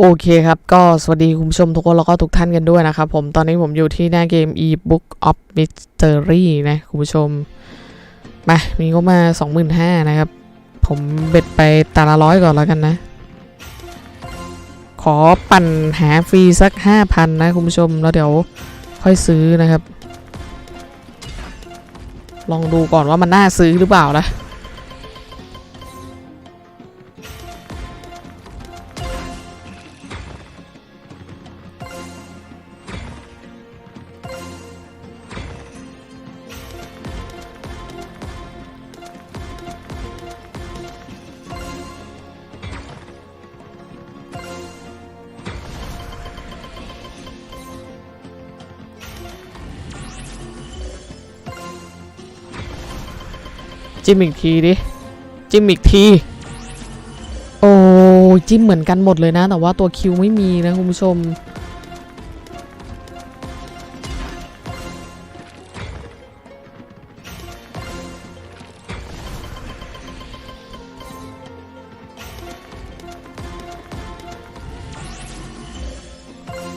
โอเคครับ ก็สวัสดีคุณผู้ชมทุกคน แล้วก็ทุกท่านกันด้วยนะครับผมตอนนี้ผมอยู่ที่หน้าเกม e-book of mystery นะ คุณผู้ชม มา มีก็มา 25,000 นะครับ ผมเบ็ดไปตาละร้อยก่อนแล้วกันนะ ขอปั่นหาฟรีสัก 5,000 นะ คุณผู้ชม แล้วเดี๋ยวค่อยซื้อนะครับ ลองดูก่อนว่ามันน่าซื้อหรือเปล่านะ จิ้มอีกทีดิ จิ้มอีกที โอ้จิ้มเหมือนกันหมดเลยนะ แต่ว่าตัวคิวไม่มีนะคุณผู้ชม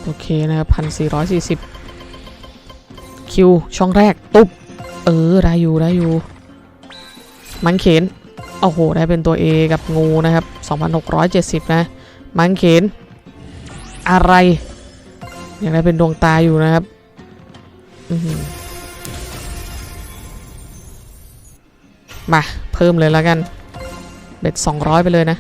โอเคนะครับพันสี่ร้อยสี่สิบคิวช่องแรก ตุ๊บ เออ ได้อยู่ได้อยู่ มันเขนโอ้โห ได้เป็นตัว A กับงูนะครับ 2,670 นะ มันเขนอะไร ยังได้เป็นดวงตาอยู่นะครับมา เพิ่มเลยแล้วกัน เบ็ด200 ไปเลยนะ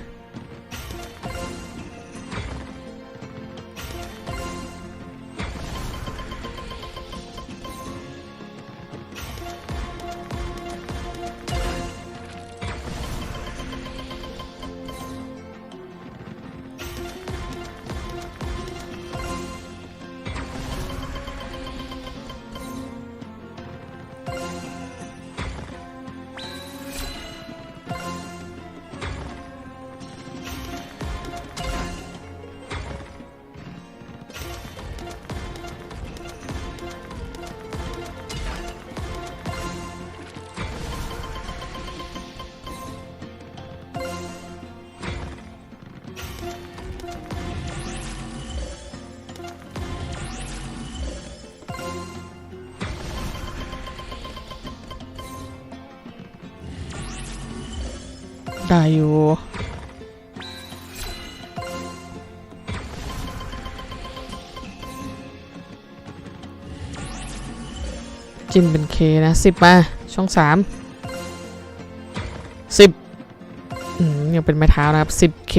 ตายอยู่ จิ้มเป็นเคนะสิบมา ช่องสามสิบยังเป็นไม้เท้านะครับสิบเค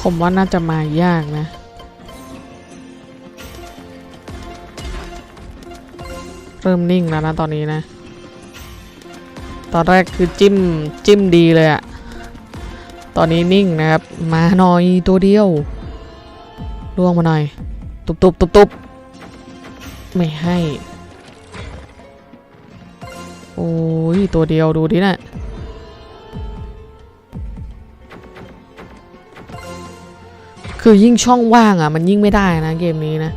ผมว่าน่าจะมายากนะ เริ่มนิ่งแล้วนะตอนนี้นะ ตอนแรกคือจิ้มจิ้มดีเลยอะตอนนี้นิ่งนะครับ มาหน่อยตัวเดียวล่วงมาหน่อย ตุบตุบตุบตุบไม่ให้ โอ้ย ตัวเดียวดูดินะ่ะ คือยิ่งช่องว่างอะ มันยิ่งไม่ได้นะเกมนี้นะ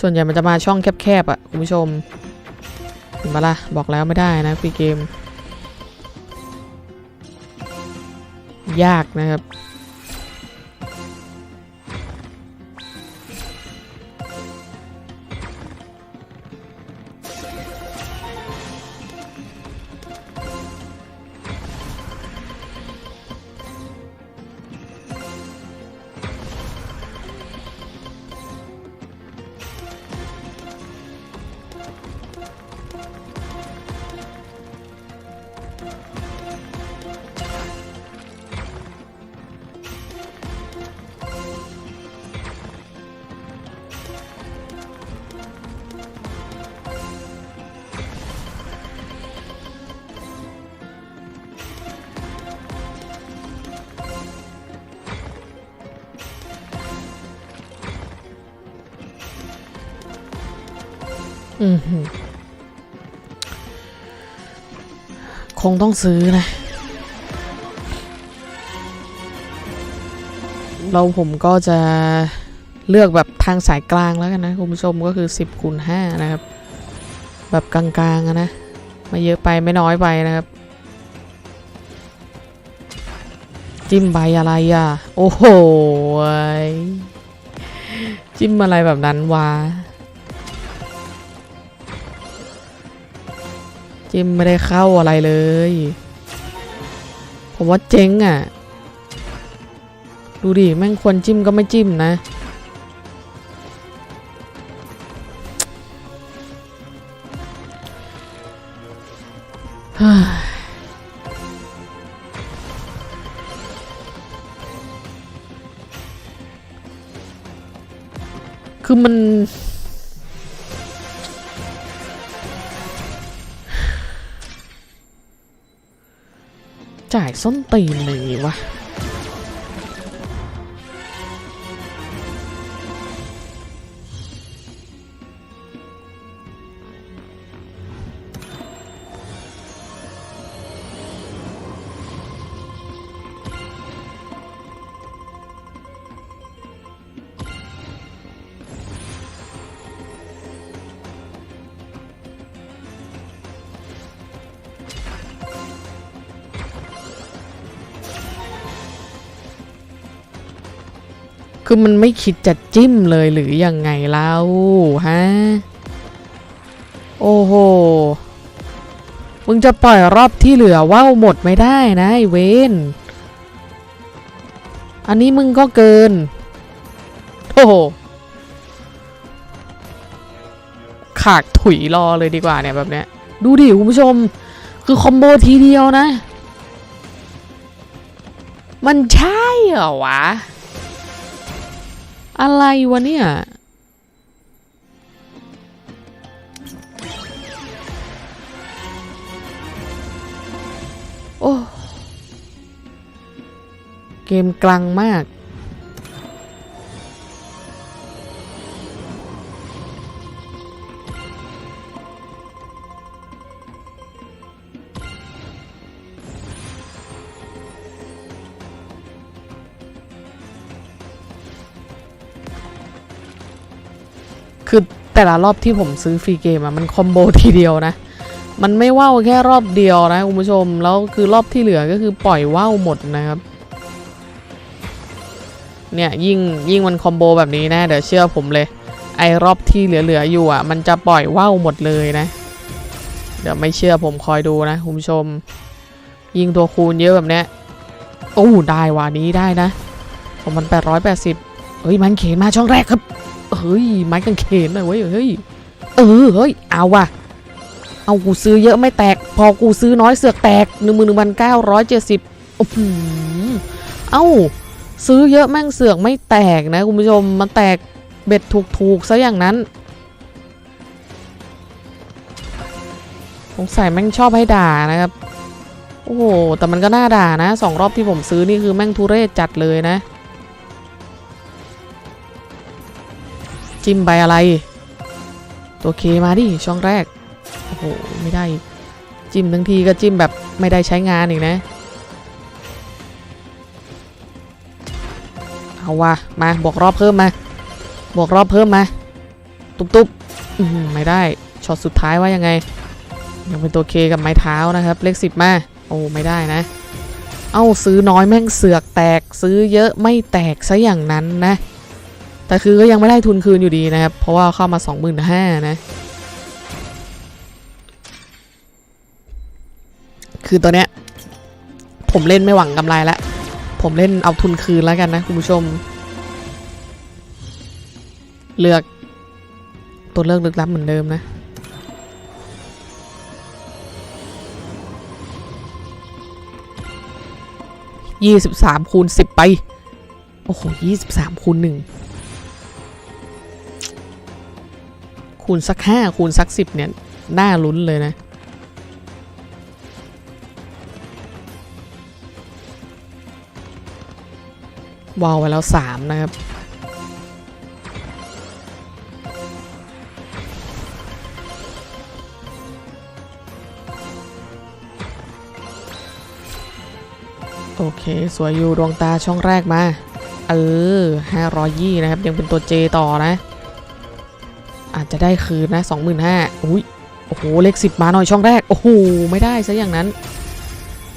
ส่วนใหญ่มันจะมาช่องแคบๆอะคุณผู้ชมเห็นปะล่ะบอกแล้วไม่ได้นะฟรีเกม ยากนะครับ คงต้องซื้อนะ เราผมก็จะเลือกแบบทางสายกลางแล้วกันนะ คุณผู้ชมก็คือ 10คูณ5นะครับ แบบกลางๆนะ ไม่เยอะไปไม่น้อยไปนะครับ จิ้มใบอะไรอะ โอ้โห จิ้มอะไรแบบนั้นวะ จิ้มไม่ได้เข้าอะไรเลย ผมว่าเจ๊งอะ ดูดิแม่งควรจิ้มก็ไม่จิ้มนะ ฮ่า ส้นตีนเลยวะ คือมันไม่คิดจะจิ้มเลยหรือยังไงเล่าฮะ โอ้โห มึงจะปล่อยรอบที่เหลือว่าวหมดไม่ได้นะไอเวนอันนี้มึงก็เกิน โอ้โห ขากถุยรอเลยดีกว่าเนี่ยแบบเนี้ย ดูดิคุณผู้ชม คือคอมโบทีเดียวนะ มันใช่เหรอวะ อะไรวะเนี่ย โอ้ เกมกลางมาก คือแต่ละรอบที่ผมซื้อฟรีเกมอะมันคอมโบทีเดียวนะ มันไม่ว่าวแค่รอบเดียวนะคุณผู้ชม แล้วคือรอบที่เหลือก็คือปล่อยว่าวหมดนะครับ เนี่ยยิ่งยิ่งมันคอมโบแบบนี้นะ เดี๋ยวเชื่อผมเลย ไอ้รอบที่เหลือๆอยู่อะมันจะปล่อยว่าวหมดเลยนะ เดี๋ยวไม่เชื่อผมคอยดูนะคุณผู้ชม ยิงตัวคูณเยอะแบบเนี้ยโอ้ได้ว่ะนี้ได้นะผมมัน880 เฮ้ยมันเขนมาช่องแรกครับ เฮ้ยไม้กางเขนหน่อยเว้ยเฮ้ยเออเฮ้ยเอาว่ะเอากูซื้อเยอะไม่แตก พอกูซื้อน้อยเสือกแตกหนึ่งหมื่นหนึ่งพันเก้าร้อยเจ็ดสิบโอ้โหเอ้า ซื้อเยอะแม่งเสือกไม่แตกนะคุณผู้ชมมันแตกเบ็ดถูกๆซะอย่างนั้นสงสัยแม่งชอบให้ด่านะครับ โอ้โหแต่มันก็น่าด่านะสองรอบที่ผมซื้อนี่คือแม่งทุเรศจัดเลยนะ จิ้มไปอะไร ตัวเคมาดิช่องแรก โอ้โห ไม่ได้ จิ้มทั้งทีก็จิ้มแบบไม่ได้ใช้งานอีกนะ เอาว่ะมาบวกรอบเพิ่มมา บวกรอบเพิ่มมา ตุบตุบไม่ได้ ช็อตสุดท้ายว่ายังไง ยังเป็นตัวเคกับไม้เท้านะครับ เลขสิบมา โอ้ไม่ได้นะ เอ้าซื้อน้อยแม่งเสือกแตกซื้อเยอะไม่แตกซะอย่างนั้นนะ แต่คือก็ยังไม่ได้ทุนคืนอยู่ดีนะครับ เพราะว่าเข้ามา 25,000นะ คือตัวเนี้ย ผมเล่นไม่หวังกำไรแล้ว ผมเล่นเอาทุนคืนแล้วกันนะคุณผู้ชม เลือก ตัวเลือกลึกลับเหมือนเดิมนะยี่สิบสามคูณสิบไป โอ้โหยี่สิบสามคูณหนึ่ง คูณสัก 5 คูณสัก 10 เนี่ย น่าลุ้นเลยนะ วาวไว้แล้ว 3 นะครับ โอเค สวยอยู่ดวงตาช่องแรกมา เออยี่นะครับ ยังเป็นตัวเจต่อนะ จจะได้คืนนะสองหมื่นห้าอุ้ยโอ้โหเลขสิบมาหน่อยช่องแรก โอ้โหไม่ได้ซะอย่างนั้น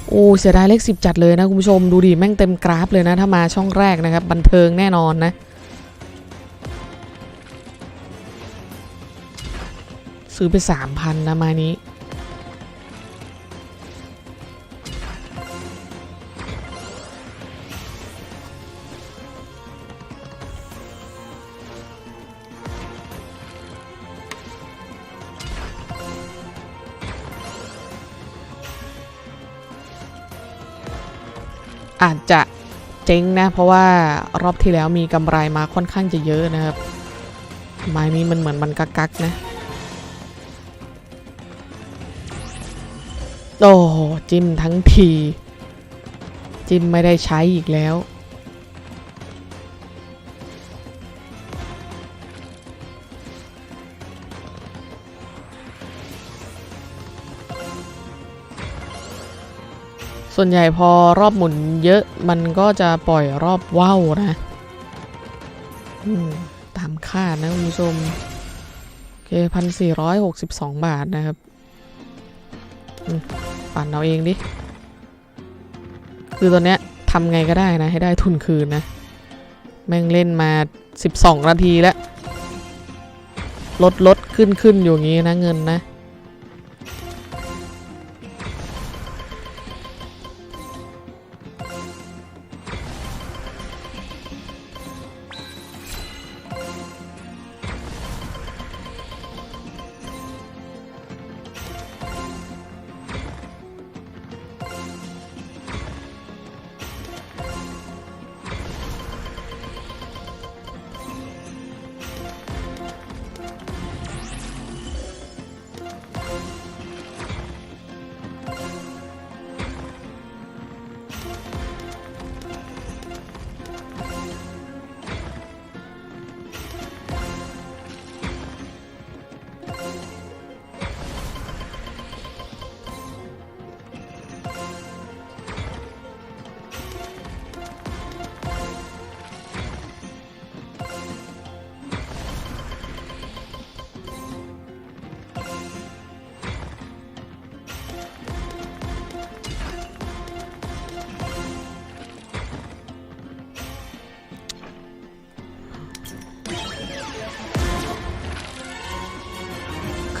โอ้เสียดายเลขสิบจัดเลยนะคุณผู้ชมดูดิแม่งเต็มกราฟเลยนะ ถ้ามาช่องแรกนะครับ บันเทิงแน่นอนนะซื้อไปสามพันนะมานี้ อาจจะเจ๊งนะ เพราะว่ารอบที่แล้วมีกำไรมาค่อนข้างจะเยอะนะครับไม้นี้มันเหมือนมันกักกักนะ โอ้จิ้มทั้งที จิ้มไม่ได้ใช้อีกแล้ว ส่วนใหญ่พอรอบหมุนเยอะมันก็จะปล่อยรอบว่าวนะอืมตามคาดนะคุณผู้ชม โอเคพันสี่ร้อยหกสิบสองบาทนะครับอืมปั่นเอาเองดิ คือตอนเนี้ยทำไงก็ได้นะ ให้ได้ทุนคืนนะ แม่งเล่นมา 12 นาทีแล้ว ลดลดขึ้นขึ้นอยู่อย่างงี้นะเงินนะ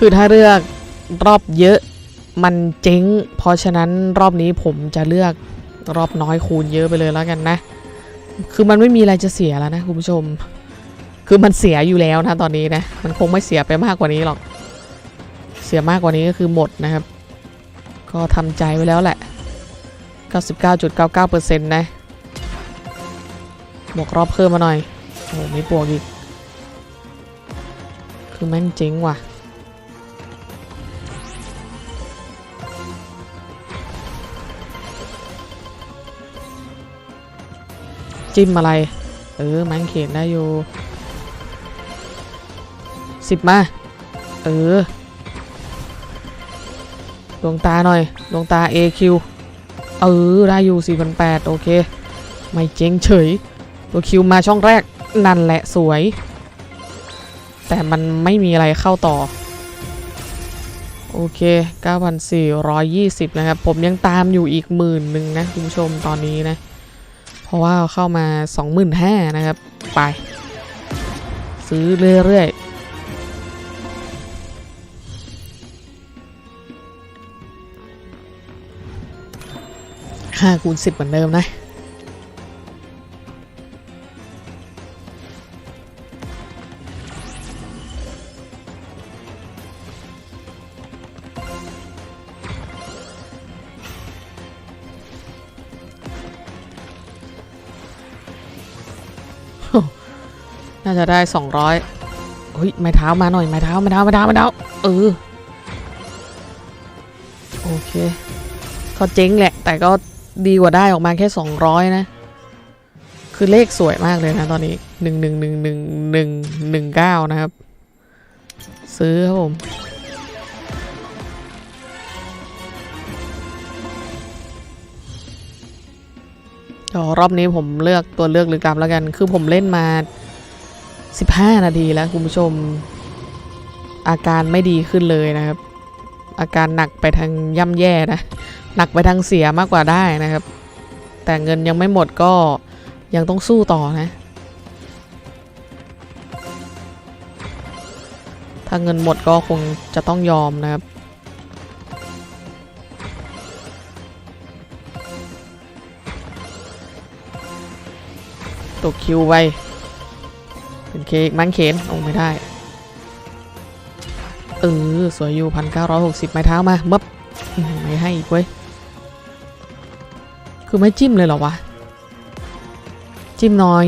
คือถ้าเลือกรอบเยอะมันเจ๊ง เพราะฉะนั้นรอบนี้ผมจะเลือกรอบน้อยคูณเยอะไปเลยแล้วกันนะ คือมันไม่มีอะไรจะเสียแล้วนะคุณผู้ชม คือมันเสียอยู่แล้วนะตอนนี้นะ มันคงไม่เสียไปมากกว่านี้หรอก เสียมากกว่านี้ก็คือหมดนะครับ ก็ทำใจไว้แล้วแหละ 99.99%นะ บวกรอบเพิ่มมาหน่อย โอ้ไม่บวกอีก คือแม่งเจ๊งว่ะ จิ้มอะไร เออแมงเขนได้อยู่สิบมา เออ ดวงตาหน่อย ดวงตา AQ เออ ได้อยู่4,800โอเค ไม่เจ๊งเฉย ตัวคิวมาช่องแรก นั่นแหละสวย แต่มันไม่มีอะไรเข้าต่อ โอเค 9,420 นะครับ ผมยังตามอยู่อีกหมื่นหนึ่งนะ คุณผู้ชมตอนนี้นะ เพราะว่าเข้ามา 25,000นะครับ ไป ซื้อเรื่อยๆ5คูณ10เหมือนเดิมนะ น่าจะได้200เฮ้ยไม้เท้ามาหน่อยไม้เท้าไม้เท้าไม้เท้าไม้เท้าเออโอเคก็เจ๊งแหละ แต่ก็ดีกว่าได้ออกมาแค่200นะ คือเลขสวยมากเลยนะตอนนี้1 1 1 1 1 1 9นะครับ ซื้อครับผม รอบนี้ผมเลือกตัวเลือกลึกลับแล้วกัน คือผมเล่นมา 15 นาทีแล้วคุณผู้ชม อาการไม่ดีขึ้นเลยนะครับ อาการหนักไปทางย่ำแย่นะ หนักไปทางเสียมากกว่าได้นะครับ แต่เงินยังไม่หมดก็ยังต้องสู้ต่อนะ ถ้าเงินหมดก็คงจะต้องยอมนะครับ ตกคิวไปเป็นเค้กมันเขนโอ้ไม่ได้เออสวยอยู่พันเก้าร้อยหกสิบไม้เท้ามามับไม่ให้อีกเว้ยคือไม่จิ้มเลยเหรอวะ จิ้มหน่อย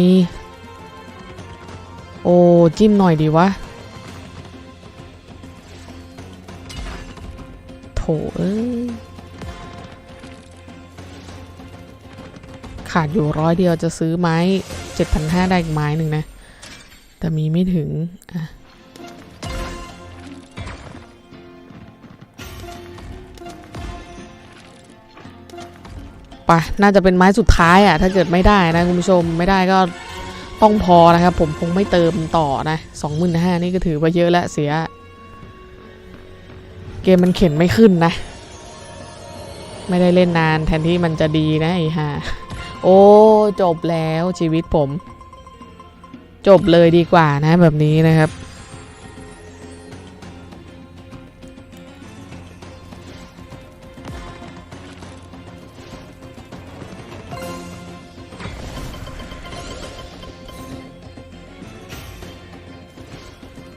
โอ้จิ้มหน่อยดีวะโถเอ้ย ขาดอยู่ร้อยเดียวจะซื้อไม้เจ็ดพันห้าได้อีกไม้หนึ่งนะ แต่มีไม่ถึงอะไปน่าจะเป็นไม้สุดท้ายอะ ถ้าเกิดไม่ได้นะคุณผู้ชมไม่ได้ก็ต้องพอนะครับ ผมคงไม่เติมต่อนะสองหมื่นห้านี่ก็ถือว่าเยอะแล้วเสีย เกมมันเข็นไม่ขึ้นนะ ไม่ได้เล่นนานแทนที่มันจะดีนะไอ้ห่า โอ้ จบแล้วชีวิตผม จบเลยดีกว่านะแบบนี้นะครับ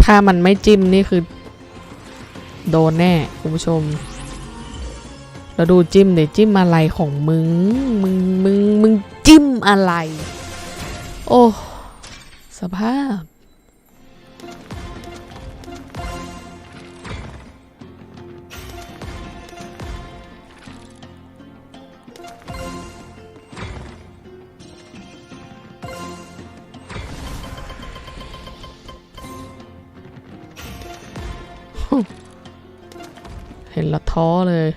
ถ้ามันไม่จิ้มนี่คือ โดนแน่ คุณผู้ชม แล้วดูจิ้มเดี๋ยวจิ้มอะไรของมึง มึง มึง มึงจิ้มอะไร โอ้ สภาพ เห็นละท้อเลย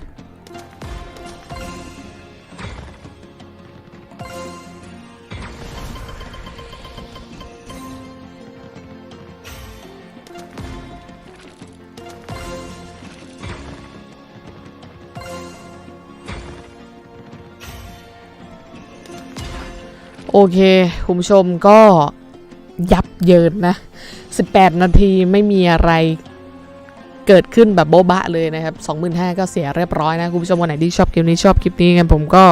โอเค คุณผู้ชมก็ยับเยินนะ 18 นาทีไม่มีอะไรเกิดขึ้นแบบโบ๊ะบะเลยนะครับ 25,000ก็เสียเรียบร้อยนะ คุณผู้ชมวันไหนที่ชอบคลิปนี้ชอบคลิปนี้กันผมก็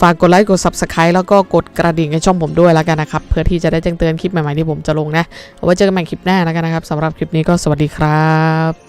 ฝากกดไลค์กด Subscribe แล้วก็กดกระดิ่งให้ช่องผมด้วยแล้วกันนะครับ เพื่อที่จะได้แจ้งเตือนคลิปใหม่ๆที่ผมจะลงนะ เอาไว้เจอกันใหม่คลิปหน้าแล้วกันนะครับสำหรับคลิปนี้ก็สวัสดีครับ